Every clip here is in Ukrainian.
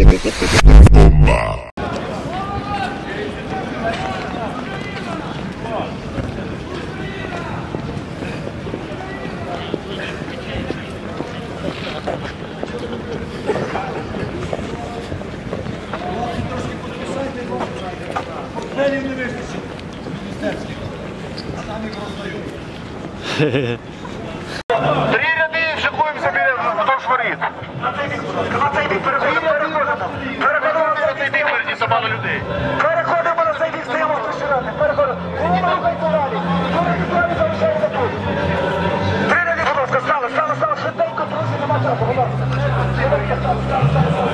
Три воріт. На цей бік переходимо. Переходимо Переходимо на цей бік, Переді мало людей. Переходимо на цей бік, стоїмо в тишині. Переходимо. Голову рухайте далі. Далі далі залишається тут. Три ряди, будь ласка, стали, стали, стали. Швиденько, друзі, нема часу, будь ласка. Швиденько, стали, стали, стали,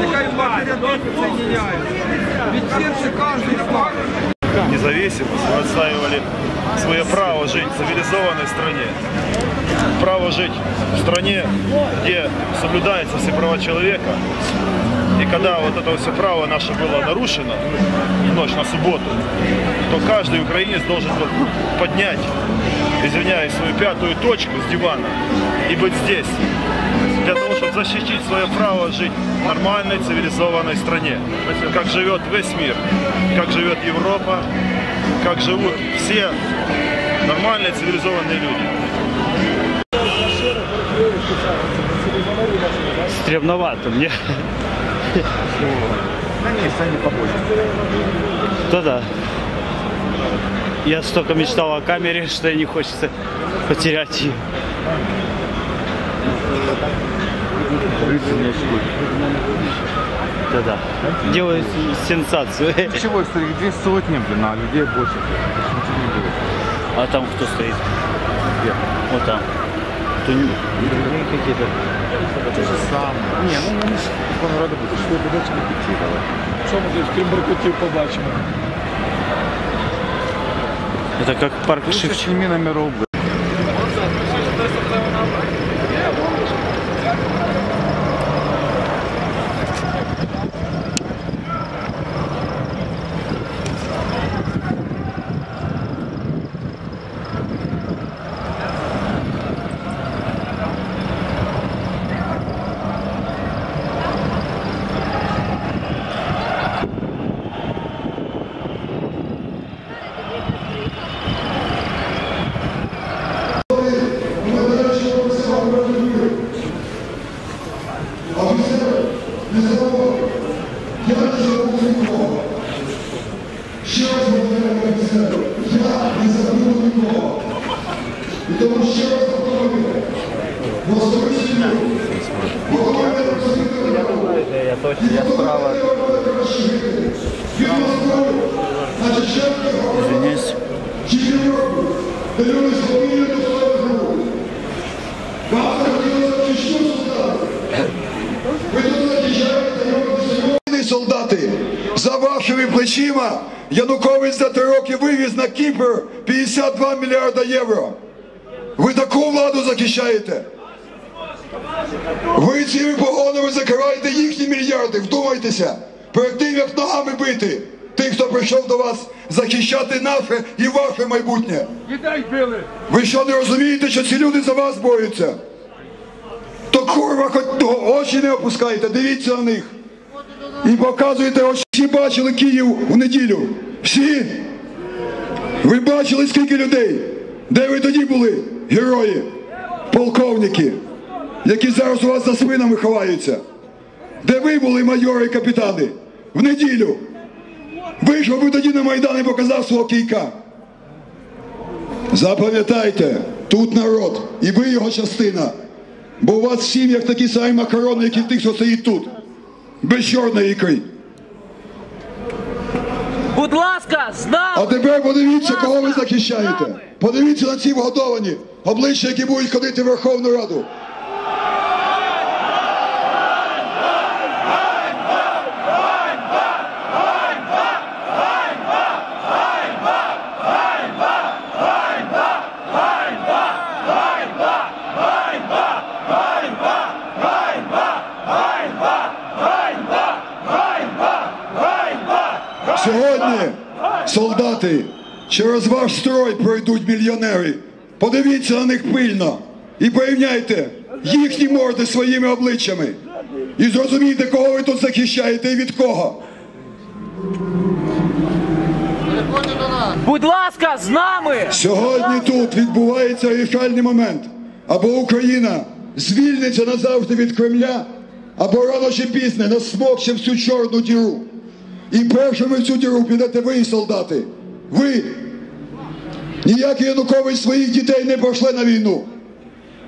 нехай матери соединяют. Ведь сердце каждый. Независимость, мы отстаивали свое право жить в цивилизованной стране. Право жить в стране, где соблюдаются все права человека. И когда вот это все право наше было нарушено в ночь на субботу, то каждый украинец должен был поднять, извиняюсь, свою пятую точку с дивана и быть здесь для того, чтобы защитить свое право жить в нормальной цивилизованной стране, как живет весь мир, как живет Европа, как живут все нормальные цивилизованные люди. Стремновато мне. Да да. Я столько мечтал о камере, что не хочется потерять ее. Это да. Делают сенсацию. Чего стоит? Две сотни, блин, а людей больше. Ничего не будет. А там кто стоит? Где? Вот там. То не- другие какие-то. То же самое. Не, ну вони ж Верховна Рада буде. Що ви дочки підтягали? Що ми тут крім Беркутів побачимо? Это как парк Лучше Шевченко. сними номеров, блин. Извиняюсь. Шановні солдати, за вашими плечима Янукович за три роки вивіз на Кіпр 52 мільярда євро. Ви таку владу захищаєте? Ви цими погонами закриваєте їхні мільярди. Вдумайтеся, перед тим як ногами бити тих, хто прийшов до вас захищати наше і ваше майбутнє. Ви що не розумієте, що ці люди за вас борються? То курва, хоч очі не опускайте, дивіться на них. І показуєте, ось всі бачили Київ в неділю. Всі? Ви бачили, скільки людей? Де ви тоді були, герої, полковники, які зараз у вас за спинами ховаються? Де ви були, майори і капітани? В неділю. Вийшов би тоді на Майдан і показав свого кійка. Запам'ятайте, тут народ, і ви його частина. Бо у вас в сім'ях такі самі макарони, як і тих, що стоїть тут. Без чорної ікри. Будь ласка, з нами! А тепер подивіться, кого ви захищаєте. Подивіться на ці вгодовані обличчя, які будуть ходити в Верховну Раду. Сьогодні солдати через ваш строй пройдуть мільйонери. Подивіться на них пильно і порівняйте їхні морди своїми обличчями. І зрозумійте, кого ви тут захищаєте і від кого. Будь ласка, з нами! Сьогодні тут відбувається вирішальний момент. Або Україна звільниться назавжди від Кремля, або рано чи пізно насмокче всю чорну діру. І першими в цю діру підете ви, солдати. Ви. Ніякий Янукович своїх дітей не пошле на війну.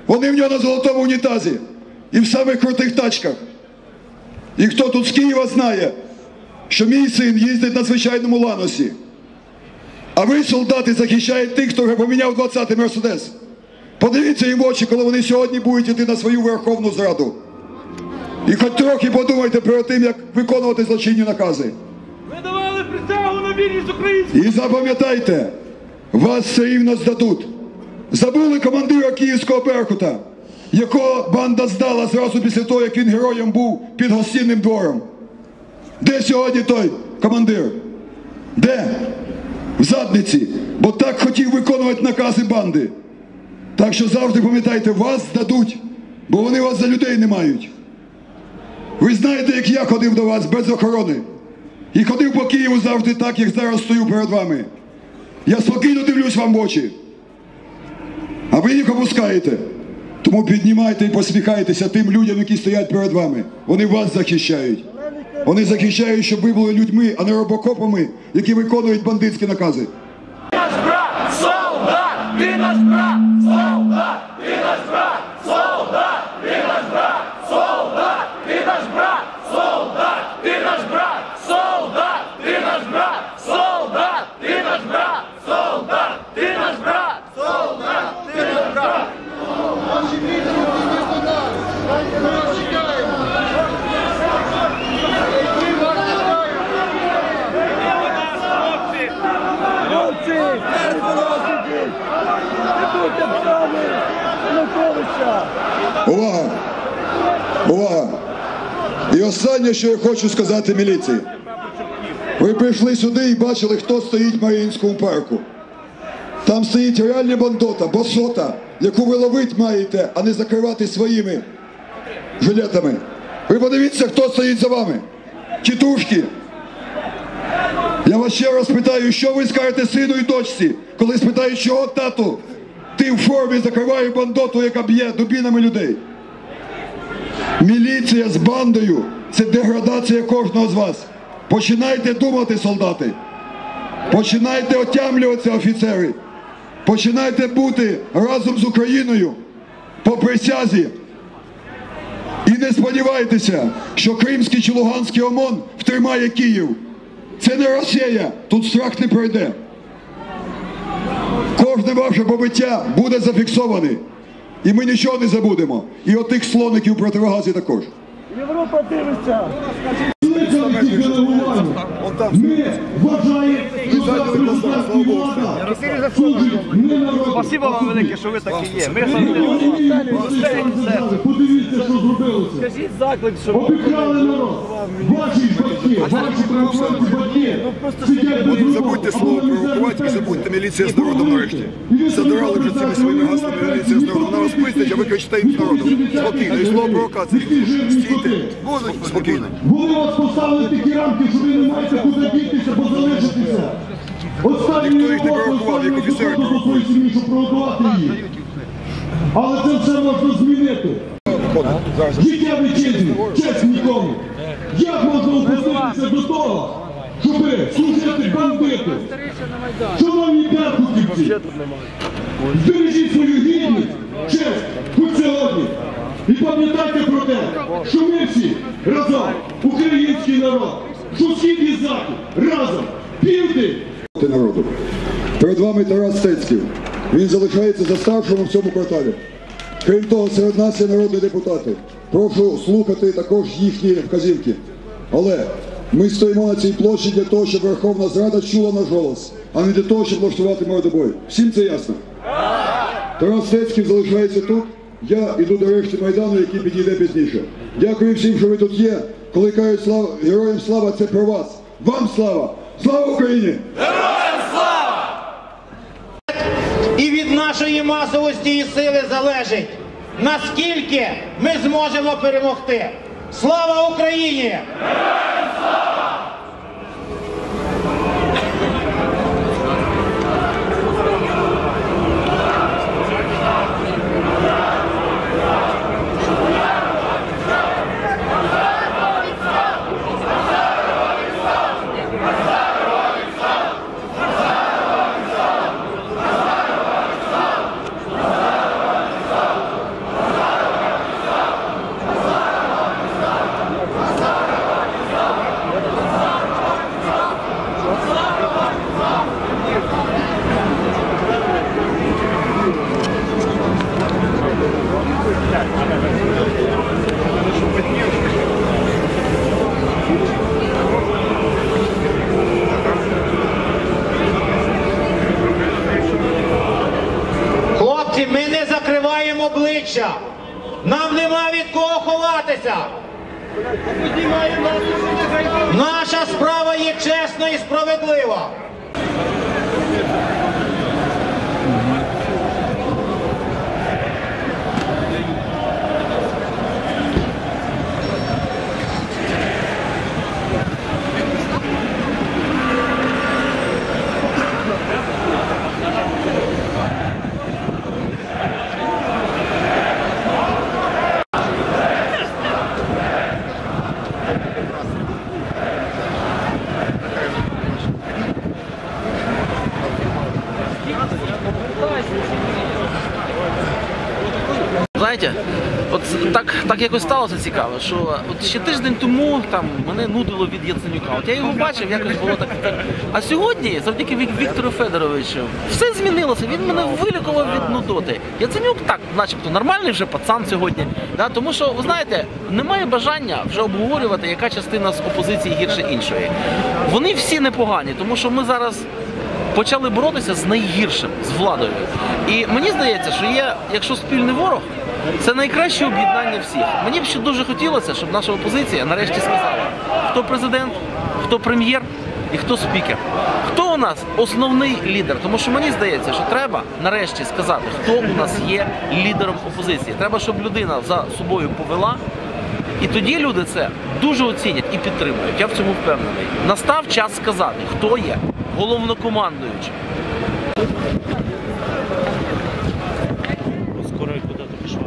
Вони в нього на золотому унітазі і в самих крутих тачках. І хто тут з Києва знає, що мій син їздить на звичайному ланосі. А ви, солдати, захищаєте тих, хто поміняв 20-й Мерседес. Подивіться їм в очі, коли вони сьогодні будуть йти на свою верховну зраду. І хоч трохи подумайте перед тим, як виконувати злочинні накази. Ви давали присягу на вірність українській! І запам'ятайте, вас все рівно здадуть. Забули командира Київського Беркута, якого банда здала зразу після того, як він героєм був під гостинним двором. Де сьогодні той командир? Де? В задниці, бо так хотів виконувати накази банди. Так що завжди пам'ятайте, вас здадуть, бо вони вас за людей не мають. Ви знаєте, як я ходив до вас без охорони. І ходив по Києву завжди так, як зараз стою перед вами. Я спокійно дивлюсь вам в очі. А ви їх опускаєте. Тому піднімайте і посміхайтеся тим людям, які стоять перед вами. Вони вас захищають. Вони захищають, щоб ви були людьми, а не робокопами, які виконують бандитські накази. Ти наш брат, солдат! Ти наш брат, солдат! Ти наш брат, солдат! Ти наш брат, солдат! Ти наш брат, солдат! Ти Увага! Увага! І останнє, що я хочу сказати міліції. Ви прийшли сюди і бачили, хто стоїть в Маріїнському парку. Там стоїть реальна бандота, босота, яку ви ловити маєте, а не закривати своїми жилетами. Ви подивіться, хто стоїть за вами. Тітушки. Я вас ще раз питаю, що ви скажете сину і дочці, коли спитають, чого тату ти в формі закриває бандоту, яка б'є дубінами людей. Міліція з бандою це деградація кожного з вас. Починайте думати, солдати. Починайте отямлюватися, офіцери. Починайте бути разом з Україною по присязі. І не сподівайтеся, що Кримський чи Луганський ОМОН втримає Київ. Це не Росія, тут страх не пройде. Кожне ваше побиття буде зафіксоване. І ми нічого не забудемо. І отих слоників противогазі також. Європа дивиться. Ми вважаємо, що президентська влада не. Спасибо вам велике, що ви такі є. Ми Подивіться, що зробилося. Скажіть заклик, що Обікрали народ. Ваші ваші батьки роботи. Забудьте слово провокувати і забудьте міліція з народом нарешті. Задрали вже цими своїми гаслами міліція з народом. Вона вас пиздить, а ви кричите їм з народом. Спокійно, і слово провокації. Стійте. Спокійно. Вони вас поставили такі рамки, що ви не маєте куди дітися, бо залишитися. Ніхто їх не провокував, як офіцери їх. Але це все можна змінити. Життя вітчизні, честь нікому. Як можна опуститися до того, щоб служити бандиту? Шановні беркутівці, збережіть свою гідність, честь, хоч сьогодні. І пам'ятайте про те, що ми всі разом, український народ, що схід і захід, разом, південь, народу. Перед вами Тарас Стецький. Він залишається за старшим у цьому кварталі. Крім того, серед нас є народні депутати. Прошу слухати також їхні вказівки. Але ми стоїмо на цій площі для того, щоб Верховна Зрада чула наш голос, а не для того, щоб влаштувати мордобой. Всім це ясно? Тарас Стецький залишається тут. Я йду до решти Майдану, який підійде пізніше. Дякую всім, що ви тут є. Коли кажуть слава, героям слава, це про вас. Вам слава! Слава Україні! Героям слава! І від нашої масовості і сили залежить, наскільки ми зможемо перемогти. Слава Україні! Хлопці, ми не закриваємо обличчя. Нам нема від кого ховатися. Наша справа є чесна і справедлива. Знаєте, от якось сталося цікаво, що от ще тиждень тому там мене нудило від Яценюка. От я його бачив, якось було так. так. А сьогодні, завдяки Вік- Віктору Федоровичу, все змінилося. Він мене вилікував від нудоти. Яценюк так, начебто, нормальний вже пацан сьогодні. Да? Тому що, ви знаєте, немає бажання вже обговорювати, яка частина з опозиції гірше іншої. Вони всі непогані, тому що ми зараз почали боротися з найгіршим, з владою. І мені здається, що є, якщо спільний ворог, це найкраще об'єднання всіх. Мені б ще дуже хотілося, щоб наша опозиція нарешті сказала, хто президент, хто прем'єр і хто спікер. Хто у нас основний лідер? Тому що мені здається, що треба нарешті сказати, хто у нас є лідером опозиції. Треба, щоб людина за собою повела. І тоді люди це дуже оцінять і підтримують. Я в цьому впевнений. Настав час сказати, хто є головнокомандуючим. Скоро куда-то пішла.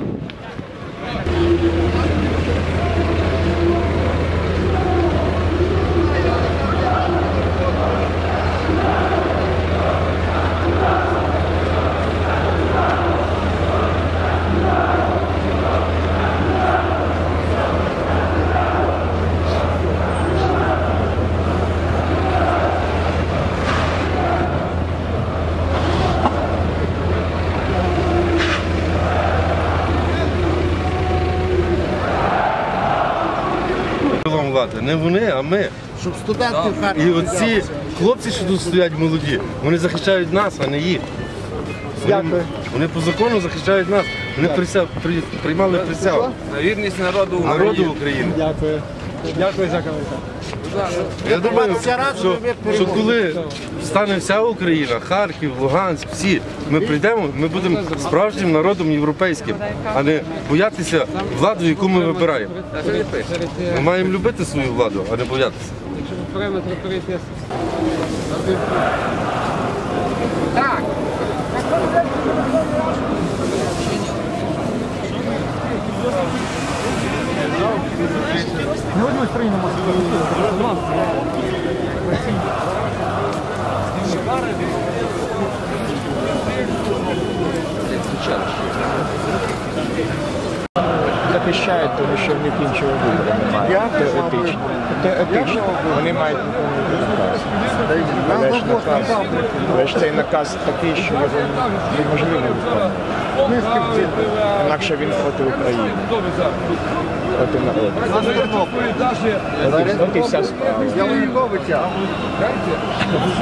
Вам влади, не вони, а ми. Щоб студенти в Харкові І оці хлопці, що тут стоять молоді, вони захищають нас, а не їх. Вони, вони по закону захищають нас. Вони прися, при, приймали присягу На вірність народу народу України. Дякую. Дякую за коментар. Я думаю, що, що коли стане вся Україна, Харків, Луганськ, всі, ми прийдемо, ми будемо справжнім народом європейським, а не боятися владу, яку ми вибираємо. Ми маємо любити свою владу, а не боятися. Параметри перейти. Захищають, тому що в них іншого вибору немає. Теоретично. Теоретично. Вони мають виконувати наказ. Але ж цей наказ такий, що його неможливо виконувати. Інакше він проти України, проти народу. От, і вся справа.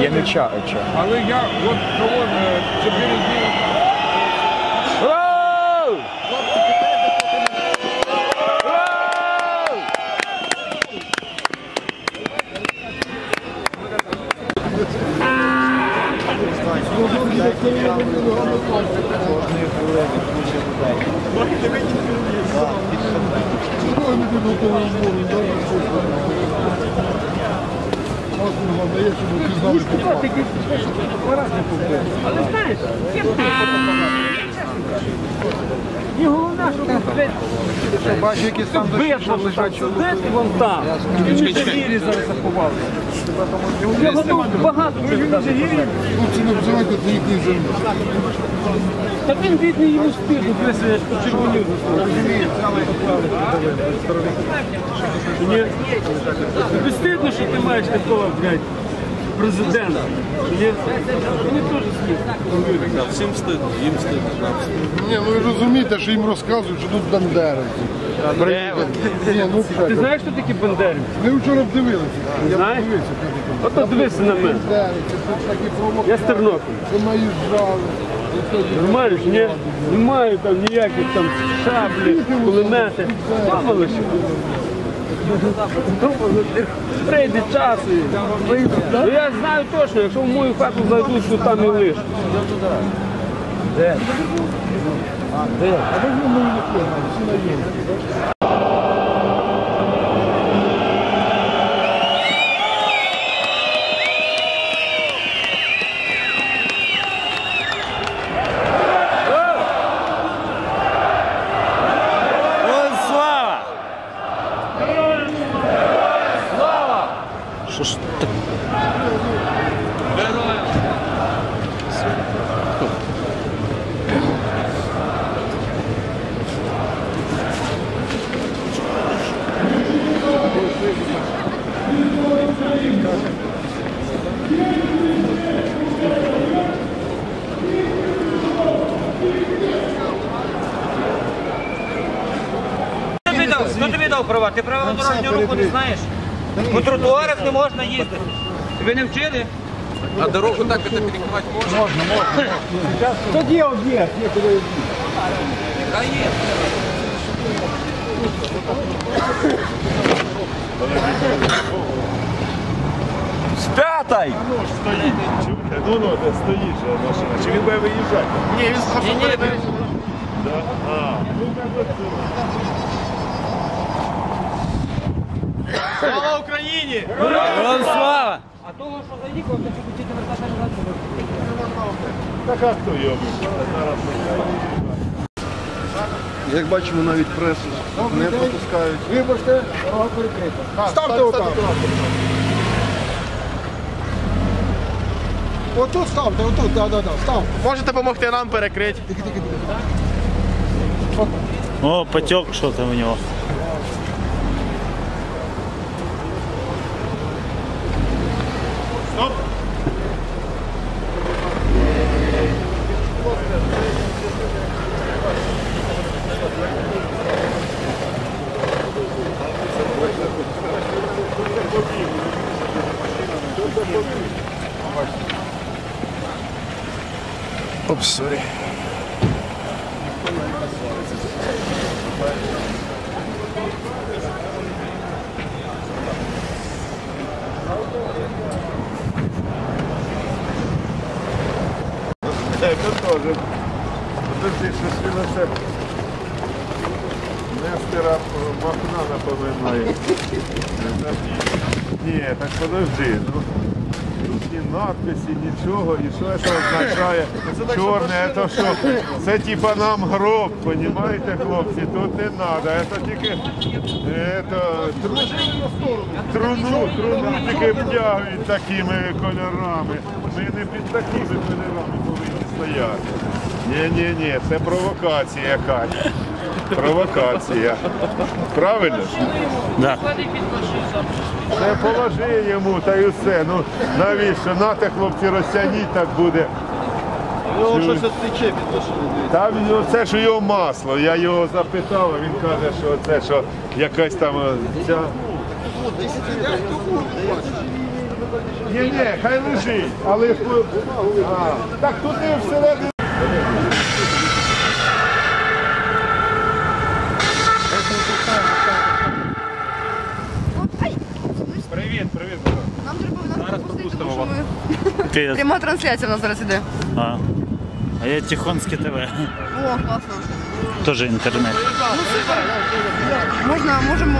Янучарича. Але я от кого чотири дні. І головне, що Бачу, які там видно, студенти вон там. Він загірі зараз заховали. Я тут багато цих даже. Хлопці не обзивайте до їхньої землі. Та він бідний йому стидно, дивися, я ж почервонів. Ні. Тобі стидно, що ти маєш такого, блядь, президента. Ні? Мені теж стидно. Всім стидно, їм стидно. Ні, ну ви розумієте, що їм розказують, що тут бандерівці. Ні, ну Ти знаєш, хто такі бандерівці? Ми вчора б дивилися. Я Знаєш? Ото дивися на мене. Бандерівці, це такі провокації. Я з Тернополя. Це наїжджали. Нормально ж? Немає там ніяких там шаблі, кулемети. Мало що. Прийде час. Ну я знаю точно, якщо в мою хату зайдуть, то там і лиш. Де? Де? По тротуарах не можна їздити. Ви не вчили? А дорогу так это перекрывать можно? Можно, можно. Тоді об'єкт, неколи Да есть. Спятай! Стоїть. Чуєте? Ну, ну, де стоїть же машина. Чи він буде виїжджати? Ні, він сказав, Да? А, ну так от. Слава Україні! Героям слава! А того, що заїхав, то будете вертати назад. Так а хто його? Як бачимо, навіть пресу не пропускають. Вибачте, дорога перекрита. Ставте отак. Отут ставте, отут, да, да, да, став. Можете допомогти нам перекрити? О, потек что-то у него. Подожди, оце Нестера Махна напоминає. Ні, так подожди. Ну, тут ні надписі, нічого. І що це означає? Чорне, це що? Це типа нам гроб, понімаєте, хлопці? Тут не треба. Це тільки это, тру... труну, труну тільки втягують такими кольорами. Ми не під такими кольорами повинні стояти. Ні, ні, ні, це провокація якась. Провокація. Правильно? Да. Це положи йому та й усе. Ну навіщо? Нате, хлопці, розтягніть так буде. Ну, щось тече від машини. Там ну, це ж його масло. Я його запитав, а він каже, що це що якась там е, ця. Ні, ні, хай лежить, але ж, ну, а, так туди всередину. Привіт, привіт. Нам треба Зараз пропустимо вас. Привет. Пряма трансляція у нас зараз іде. А, а я Тихонский ТВ. О, класно. Тоже интернет. Можна, можемо